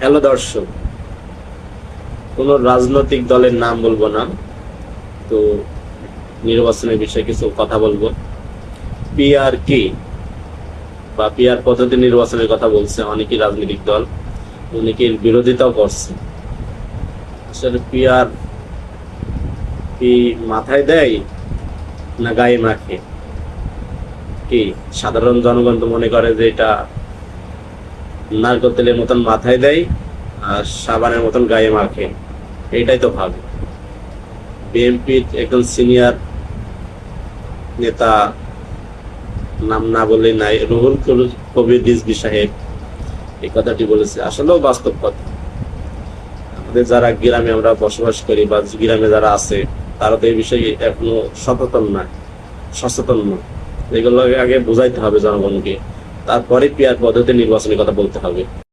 Hello দর্শক, কোন রাজনৈতিক দলের নাম বলব না, তো নির্বাচনের বিষয়ে কিছু কথা বলব। পিআর কি বা পিআর পদ্ধতি নির্বাচনের কথা বলছে অনেকই রাজনৈতিক দল অনেকের বিরোধিতাও করছে। আসলে পিআর কি মাথায় দেয় না গায়ে মাখে? কি সাধারণ জনগণ তো মনে করে যে এটা নারকোল তেলের মতন মাথায় দেয় আর সাবানের মতন গায়ে মাখে। এইটাই তো ভাবে বিএনপির একজন সিনিয়র নেতা, নাম না বললেই নাই, রুহুল কবির- রিজভি সাহেব। এই কথাটি বলেছে। আসলেও বাস্তব কথা। আমাদের যারা গ্রামে আমরা বসবাস করি বা গ্রামে যারা আছে, তারা তো এই বিষয়ে এখনও সচেতন নয় সচেতন নয় এগুলো আগে বোঝাইতে হবে জনগণকে। তারপরে পিয়ার পদ্ধতি নির্বাচনের কথা বলতে হবে।